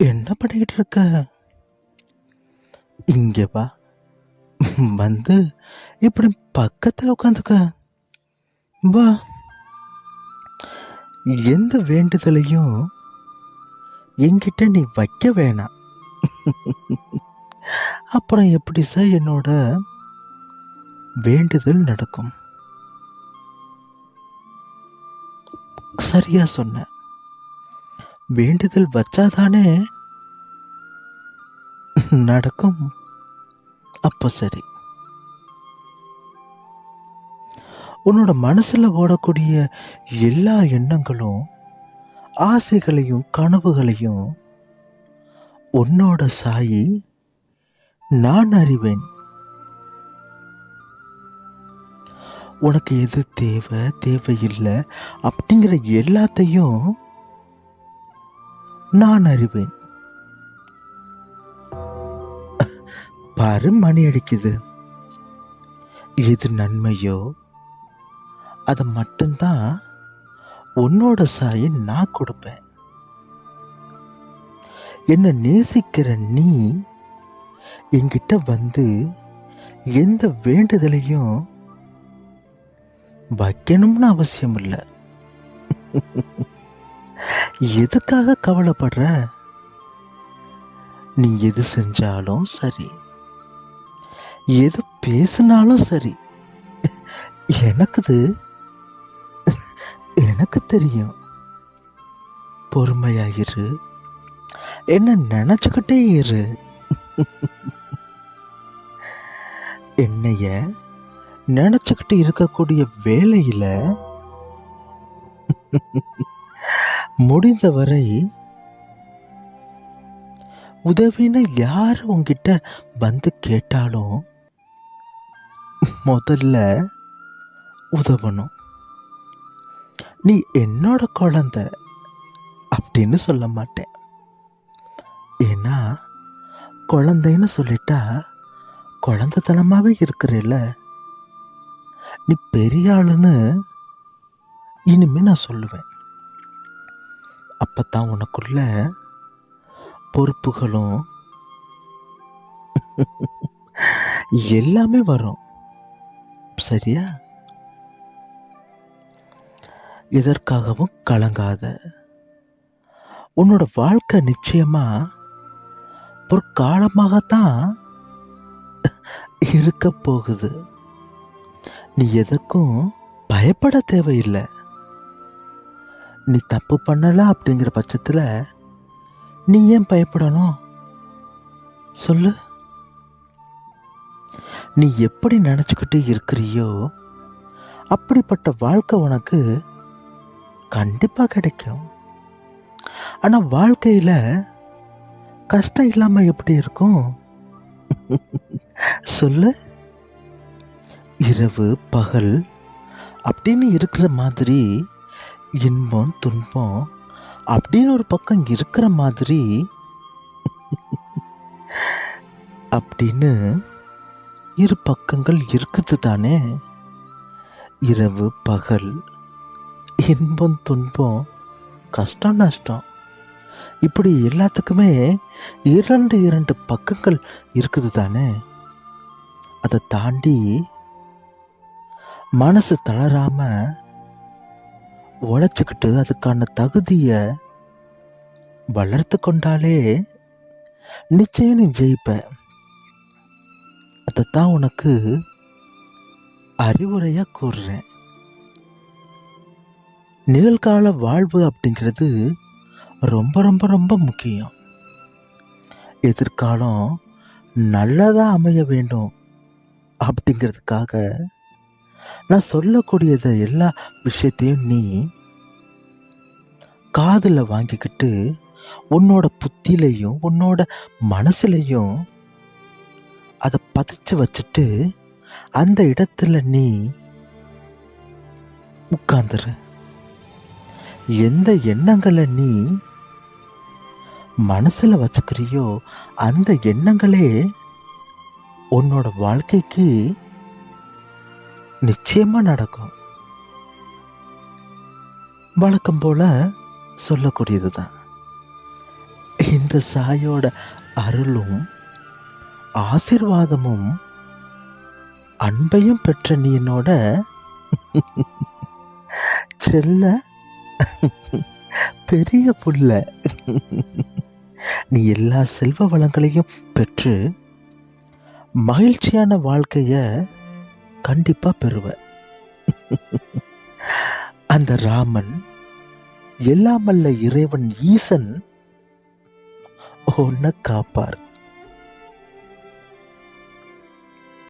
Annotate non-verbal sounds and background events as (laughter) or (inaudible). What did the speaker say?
என்ன பண்ணிக்கிட்டு இருக்க? இங்கே வா. வந்து இப்படி பக்கத்துல உட்காந்துக்க வா. எந்த வேண்டுதலையும் என்கிட்ட நீ வைக்க வேணாம். அப்புறம் எப்படி சார் என்னோட வேண்டுதல் நடக்கும்? சரியா சொன்ன. வேண்டுதல் வச்சாதானே நடக்கும். அப்ப சரி. உன்னோட மனசுல ஓடக்கூடிய எல்லா எண்ணங்களும் ஆசைகளையும் கனவுகளையும் உன்னோட சாயி நான் அறிவேன். உனக்கு எது தேவை? தேவையில்லை. அப்படிங்கிற எல்லாத்தையும் நான் அறிவேன். பாரு மணி அடிக்குது. எது நன்மையோ அதை மட்டும்தான் உன்னோட சாயை நான் கொடுப்பேன். என்னை நேசிக்கிற நீ என்கிட்ட வந்து எந்த வேண்டுதலையும் வைக்கணும்னு அவசியம் இல்லை எதுக்காக கவலைப்படுற? நீ எது செஞ்சாலும் சரி. எது பேசினாலும் சரி. எனக்குது எனக்கு தெரியும். பொறுமையாயிரு என்ன நினைச்சுக்கிட்டே இரு. என்னைய நினச்சிக்கிட்டு இருக்கக்கூடிய வேலையில் முடிந்தவரை உதவின்னு யார் உங்ககிட்ட வந்து கேட்டாலும் முதல்ல உதவணும். நீ என்னோட குழந்த அப்படின்னு சொல்ல மாட்டேன். ஏன்னா குழந்தைன்னு சொல்லிட்டா குழந்தைத்தனமாகவே இருக்கிறல்ல? நீ பெரிய ஆளுன்னு இனிமே நான் சொல்லுவேன். அப்பத்தான் உனக்குள்ள பொறுப்புகளும் எல்லாமே வரும். சரியா? எதற்காகவும் கலங்காத. உன்னோட வாழ்க்கை நிச்சயமா பொற்காலமாகத்தான் இருக்க போகுது. நீ எதுக்கும் பயப்பட தேவையில்லை. நீ தப்பு பண்ணல அப்படிங்கிற பட்சத்தில் நீ ஏன் பயப்படணும்? சொல்லு. நீ எப்படி நினச்சிக்கிட்டு இருக்கிறியோ அப்படிப்பட்ட வாழ்க்கை உனக்கு கண்டிப்பாக கிடைக்கும். ஆனால் வாழ்க்கையில் கஷ்டம் இல்லாமல் எப்படி இருக்கும்? சொல்லு. இரவு பகல் அப்படின்னு இருக்கிற மாதிரி இன்பம் துன்பம் அப்படின்னு ஒரு பக்கம் இருக்கிற மாதிரி அப்படின்னு இரு பக்கங்கள் இருக்குது தானே. இரவு பகல் இன்பம் துன்பம் கஷ்டம் நஷ்டம். இப்படி எல்லாத்துக்குமே இரண்டு இரண்டு பக்கங்கள் இருக்குது தானே? அதை தாண்டி மனசு தளராம உழைச்சிக்கிட்டு அதுக்கான தகுதியை வளர்த்து கொண்டாலே நிச்சயம் நீ ஜெயிப்ப. அதைத்தான் உனக்கு அறிவுரையா கூறுறேன். நிகழ்கால வாழ்வு அப்படிங்கிறது ரொம்ப ரொம்ப ரொம்ப முக்கியம். எதிர்காலம் நல்லதாக அமைய வேண்டும் அப்படிங்கிறதுக்காக நான் சொல்லக்கூடியத எல்லா விஷயத்தையும் நீ காதில் வாங்கிக்கிட்டு உன்னோட புத்திலையும் உன்னோட மனசுலையும் அதை பதிச்சு வச்சுட்டு அந்த இடத்துல நீ உட்கார்ந்துரு. எந்த எண்ணங்களை நீ மனசுல வச்சுக்கிறியோ அந்த எண்ணங்களே உன்னோட வாழ்க்கைக்கு நிச்சயமா நடக்கும். வழக்கம் போல சொல்லக்கூடியதுதான். இந்த சாயோட அருளும் ஆசிர்வாதமும் அன்பையும் பெற்ற நீ என்னோட செல்ல பெரிய புள்ள. நீ எல்லா செல்வ வளங்களையும் பெற்று மகிழ்ச்சியான வாழ்க்கைய கண்டிப்பா பெறுவ. (laughs) அந்த ராமன் எல்லாமல்ல இறைவன் ஈசன் உன்னை காப்பார்.